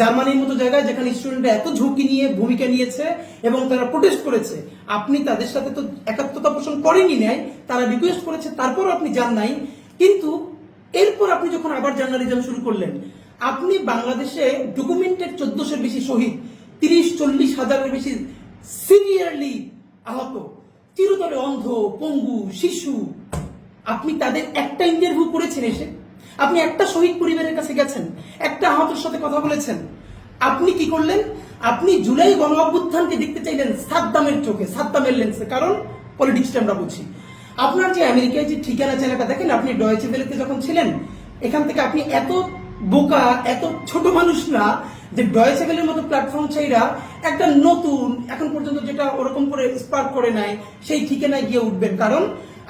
জার্মানির মতো জায়গায় যেখানে স্টুডেন্টরা এত ঝুঁকি নিয়ে ভূমিকা নিয়েছে এবং তারা প্রোটেস্ট করেছে, আপনি তাদের সাথে তো একাত্মতা পোষণ করেনি নাই, তারা রিকোয়েস্ট করেছে, তারপরও আপনি যান নাই। কিন্তু এরপর আপনি যখন আবার জার্নালিজম শুরু করলেন, আপনি বাংলাদেশে ডকুমেন্টেড চোদ্দশোর বেশি শহীদ, তিরিশ, চল্লিশ হাজারের বেশি সিভিয়ারলি আহত, চিরতরে অন্ধ, পঙ্গু, শিশু, আপনি তাদের একটা ইন্টারভিউ করেছেন এসে? আপনি একটা শহীদ পরিবারের কাছে গেছেন, একটা আহতের সাথে কথা বলেছেন। আপনি কি করলেন? আপনি জুলাই গণ অভ্যুত্থানকে দেখতে চাইলেন সাদ্দামের চোখে, সাদ্দামের লেন্সে। কারণ পলিটিক্সটা আমরা বুঝি। আপনার যে আমেরিকায় যে ঠিকানা জায়গাটা দেখেন, আপনি ডয়েচে ভেলেতে যখন ছিলেন, এখান থেকে আপনি এত বোকা, এত ছোট মানুষ না যে ডয়েচে ভেলের মতো প্ল্যাটফর্ম চাইরা একটা নতুন, এখন পর্যন্ত যেটা ওরকম করে স্পার্ক করে নাই, সেই ঠিকানায় গিয়ে উঠবেন। কারণ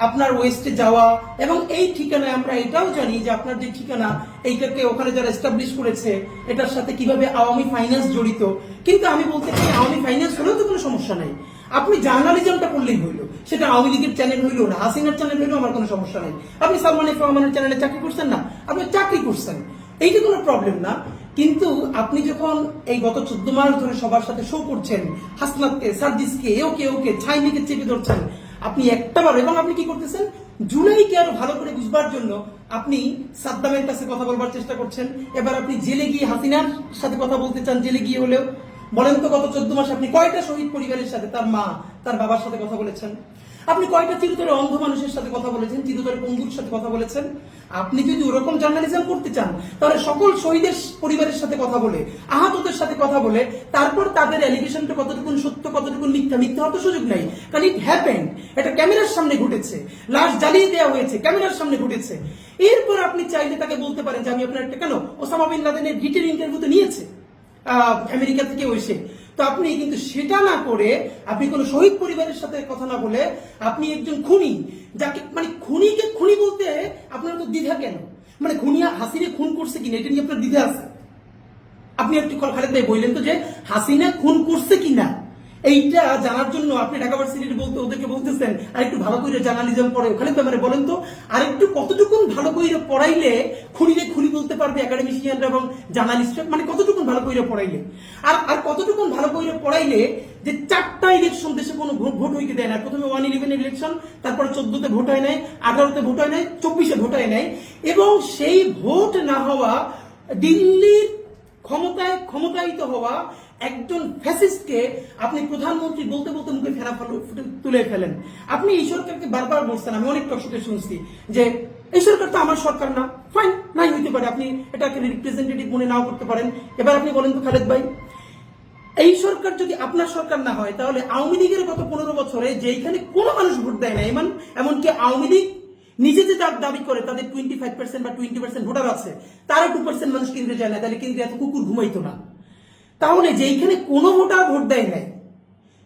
আপনার ওয়েস্টে যাওয়া, এবং এই ঠিকানায় আমরা এটাও জানি যে আপনার যে ঠিকানা, এইটাকে ওখানে যারা এস্টাবলিশ করেছে, এটার সাথে কীভাবে আওয়ামী ফাইন্যান্স জড়িত। কিন্তু আমি বলতে চাই, আওয়ামী ফাইন্যান্স হলেও তো কোনো সমস্যা নাই। আপনি জার্নালিজমটা করলেই হইল। সেটা আওয়ামী লীগের চ্যানেল হইল না, হাসিনার চ্যানেল হইল আমার কোনো সমস্যা নাই। আপনি সালমান এফ রহমানের চ্যানেলে চাকরি করছেন না, আপনি চাকরি করছেন। এইটা কোনো প্রবলেম না। কিন্তু আপনি যখন এই গত চোদ্দ মাস ধরে সবার সাথে শো করছেন, হাসনাতকে, সার্জিসকে এও ওকে ওকে, ছাইনিকে চেপে ধরছেন আপনি একটাবার এবং আপনি কি করতেছেন? জুলাইকে আরও ভালো করে বুঝবার জন্য আপনি সাদ্দামের কাছে কথা বলবার চেষ্টা করছেন। এবার আপনি জেলে গিয়ে হাসিনার সাথে কথা বলতে চান, জেলে গিয়ে হলেও। বলেন তো গত চোদ্দ মাসে আপনি কয়টা শহীদ পরিবারের সাথে তার মা, তার বাবার সাথে কথা বলেছেন? আপনি কয়টা চিরতরে অন্ধ মানুষের সাথে কথা বলেছেন, চিরতরে পঙ্গুর সাথে কথা বলেছেন? আপনি যদি ওরকম জার্নালিজম করতে চান, তাহলে সকল শহীদের পরিবারের সাথে কথা বলে, আহতদের সাথে কথা বলে, তারপর তাদের অ্যালিগেশনটা কতটুকু সত্য কতটুকু মিথ্যা মিথ্যা হওয়ার সুযোগ নাই। কারণ ইট হ্যাপেন্ড এটা ক্যামেরার সামনে ঘটেছে। লাশ জ্বালিয়ে দেওয়া হয়েছে, ক্যামেরার সামনে ঘটেছে। এরপর আপনি চাইলে তাকে বলতে পারেন যে, আমি আপনার একটা কেন? ওসামা বিন লাদেনের ডিটেল ইন্টারভিউ তো নিয়েছে। আমেরিকা থেকে এসে। তো আপনি কিন্তু সেটা না করে আপনি কোনো শহীদ পরিবারের সাথে কথা না বলে আপনি একজন খুনি, যাকে মানে খুনিকে খুনি বলতে আপনার তো দ্বিধা কেন? মানে খুনিয়া হাসিনে খুন করছে কিনা এটা নিয়ে আপনার দ্বিধা আছে। আপনি একটু খালেদ ভাই বললেন তো যে হাসিনা খুন করছে কিনা? এইটা জানার জন্য আপনি ঢাকা ভার্সিটির বলতে ওদেরকে বলতেছেন আর একটু ভালো করে জার্নালিজম পড়ে খালেদ ভাই মানে বলেন তো আর একটু কতটুকুন ভালো করে পড়াইলে খুনিরে খুনি বলতে পারবে একাডেমিশিয়ানরা এবং জার্নালিস্টরা? মানে কতটুকুন ভালো করে পড়াইলে? আর আর কতটুকুন ভালো করে পড়াইলে যে চারটা ইলেকশন দেশে কোনো ভোট ভোট হইতে দেয় না। প্রথমে ওয়ান ইলেভেন ইলেকশন তারপরে চোদ্দতে ভোট হয় নাই, আঠারোতে ভোট হয় নাই, চব্বিশে ভোট হয় নাই। এবং সেই ভোট না হওয়া, দিল্লির ক্ষমতায় ক্ষমতায়িত হওয়া একজন ফ্যাসিস্টকে আপনি প্রধানমন্ত্রী বলতে বলতে মুখে ফেরা তুলে ফেলেন। আপনি এই সরকারকে বারবার বলছেন, আমি অনেক টকশোতে শুনছি যে, এই সরকার তো আমার সরকার না। ফাইন নাই হইতে পারে, আপনি এটাকে রিপ্রেজেন্টেটিভ মনে নাও করতে পারেন। এবার আপনি বলেন তো খালেদ ভাই, এই সরকার যদি আপনার সরকার না হয়, তাহলে আওয়ামী লীগের গত পনেরো বছরে যেখানে কোনো মানুষ ভোট দেয় না এমন এমনকি আওয়ামী লীগ নিজে যে দাব- দাবি করে, তাদের টোয়েন্টি ফাইভ পার্সেন্ট বা টোয়েন্টি পার্সেন্ট ভোটার আছে, তারা টু পার্সেন্ট মানুষ কেন্দ্রে যায় না তাহলে কেন্দ্রে এত কুকুর ঘুমাইতো না। তাহলে যেইখানে কোনো ভোটার ভোট দেয় নাই,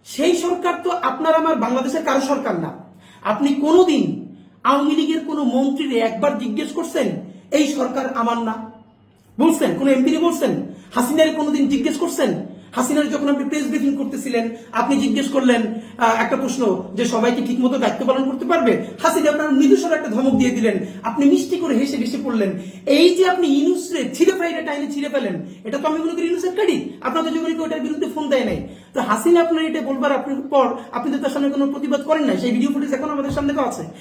সেই সরকার তো আপনার আমার বাংলাদেশের কারও সরকার না। আপনি কোনোদিন আওয়ামী লীগের কোনো মন্ত্রীর একবার জিজ্ঞেস করছেন, এই সরকার আমার না? বলছেন, কোন এমপি বলছেন, হাসিনার কোনোদিন জিজ্ঞেস করছেন হাসিনার যখন আপনি প্রেস ব্রিফিং করতেছিলেন, আপনি জিজ্ঞেস করলেন একটা প্রশ্ন যে সবাইকে ঠিকমতো দায়িত্ব পালন করতে পারবে? হাসিনা আপনার মৃদুস্বর একটা ধমক দিয়ে দিলেন। আপনি মিষ্টি করে হেসে হেসে পড়লেন। এই যে আপনি ইনুসরে ছিঁড়ে ফ্রাইডে টাইনে ছিঁড়ে ফেলেন, এটা তো আমি মনে করি ইনুসের কাড়ি আপনাদের যখন কেউ এটার বিরুদ্ধে ফোন দেয় নাই। তো হাসিনা আপনার এটা বলবার আপনার পর আপনি তো তার সামনে কোনো প্রতিবাদ করেন না সেই ভিডিও ফুটেজ এখন আমাদের সামনে তো আছে।